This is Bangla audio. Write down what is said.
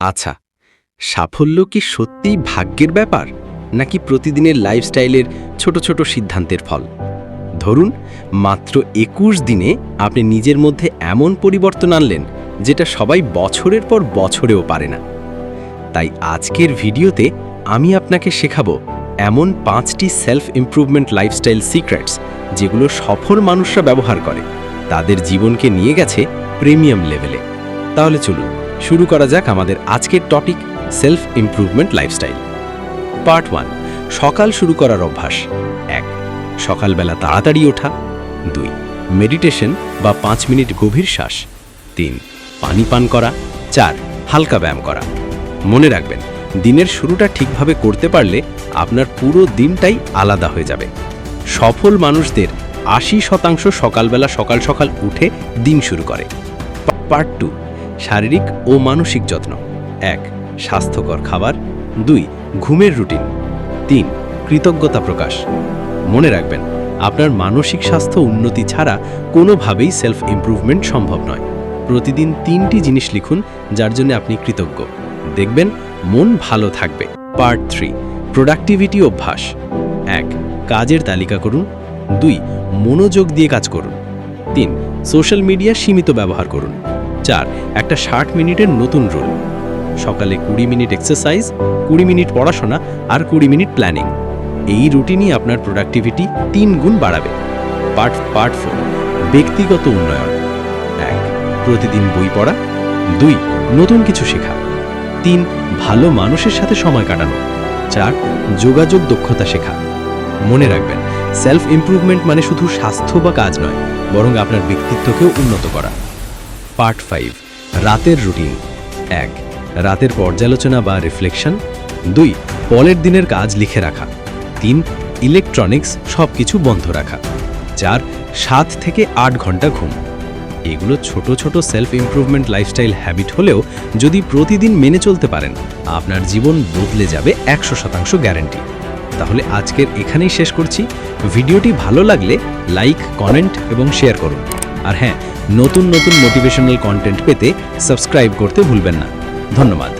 আচ্ছা সাফল্য কি সত্যিই ভাগ্যের ব্যাপার, নাকি প্রতিদিনের লাইফস্টাইলের ছোট ছোট সিদ্ধান্তের ফল? ধরুন, মাত্র একুশ দিনে আপনি নিজের মধ্যে এমন পরিবর্তন আনলেন, যেটা সবাই বছরের পর বছরেও পারে না। তাই আজকের ভিডিওতে আমি আপনাকে শেখাবো এমন পাঁচটি সেলফ ইমপ্রুভমেন্ট লাইফস্টাইল সিক্রেটস যেগুলো সফল মানুষরা ব্যবহার করে, তাদের জীবনকে নিয়ে গেছে প্রিমিয়াম লেভেলে তাহলে চলুন। শুরু করা যাক আমাদের আজকের topic self improvement lifestyle part one সকাল শুরু করার অভ্যাস। এক, সকালবেলা তাড়াতাড়ি ওঠা। দুই মেডিটেশন বা পাঁচ মিনিট গভীর শ্বাস। তিন, পানি পান করা। চার, হালকা ব্যায়াম করা। মনে রাখবেন, দিনের শুরুটা ঠিকভাবে করতে পারলে আপনার পুরো দিনটাই আলাদা হয়ে যাবে। সফল মানুষদের আশি শতাংশ সকালবেলা সকাল সকাল উঠে দিন শুরু করে। পার্ট টু শারীরিক ও মানসিক যত্ন। এক, স্বাস্থ্যকর খাবার। দুই, ঘুমের রুটিন। তিন, কৃতজ্ঞতা প্রকাশ। মনে রাখবেন, আপনার মানসিক স্বাস্থ্য উন্নতি ছাড়া কোনোভাবেই সেলফ ইম্প্রুভমেন্ট সম্ভব নয়। প্রতিদিন তিনটি জিনিস লিখুন, যার জন্য আপনি কৃতজ্ঞ। দেখবেন, মন ভালো থাকবে। পার্ট থ্রি প্রোডাক্টিভিটি অভ্যাস। এক, কাজের তালিকা করুন। দুই, মনোযোগ দিয়ে কাজ করুন। তিন সোশ্যাল মিডিয়া সীমিত ব্যবহার করুন। চার, একটা ষাট মিনিটের নতুন রুল। সকালে কুড়ি মিনিট এক্সারসাইজ কুড়ি মিনিট পড়াশোনা আর কুড়ি মিনিট প্ল্যানিং এই রুটিনই আপনার প্রোডাক্টিভিটি তিন গুণ বাড়াবে। পার্ট পার্ট ফোর ব্যক্তিগত উন্নয়ন। এক, প্রতিদিন বই পড়া। দুই, নতুন কিছু শেখা। তিন, ভালো মানুষের সাথে সময় কাটানো। চার, যোগাযোগ দক্ষতা শেখা। মনে রাখবেন সেলফ ইমপ্রুভমেন্ট মানে শুধু স্বাস্থ্য বা কাজ নয়, বরং আপনার ব্যক্তিত্বকেও উন্নত করা। পার্ট ফাইভ, রাতের রুটিন। এক, রাতের পর্যালোচনা বা রিফ্লেকশন। দুই, পরের দিনের কাজ লিখে রাখা। তিন, ইলেকট্রনিক্স সব কিছু বন্ধ রাখা। চার, সাত থেকে আট ঘণ্টা ঘুম। এগুলো ছোট ছোট সেলফ ইমপ্রুভমেন্ট লাইফস্টাইল হ্যাবিট হলেও যদি প্রতিদিন মেনে চলতে পারেন, আপনার জীবন বদলে যাবে একশো শতাংশ গ্যারেন্টি তাহলে আজকের এখানেই শেষ করছি। ভিডিওটি ভালো লাগলে লাইক কমেন্ট এবং শেয়ার করুন। আর হ্যাঁ নতুন নতুন মোটিভেশনাল কন্টেন্ট পেতে সাবস্ক্রাইব করতে ভুলবেন না। ধন্যবাদ।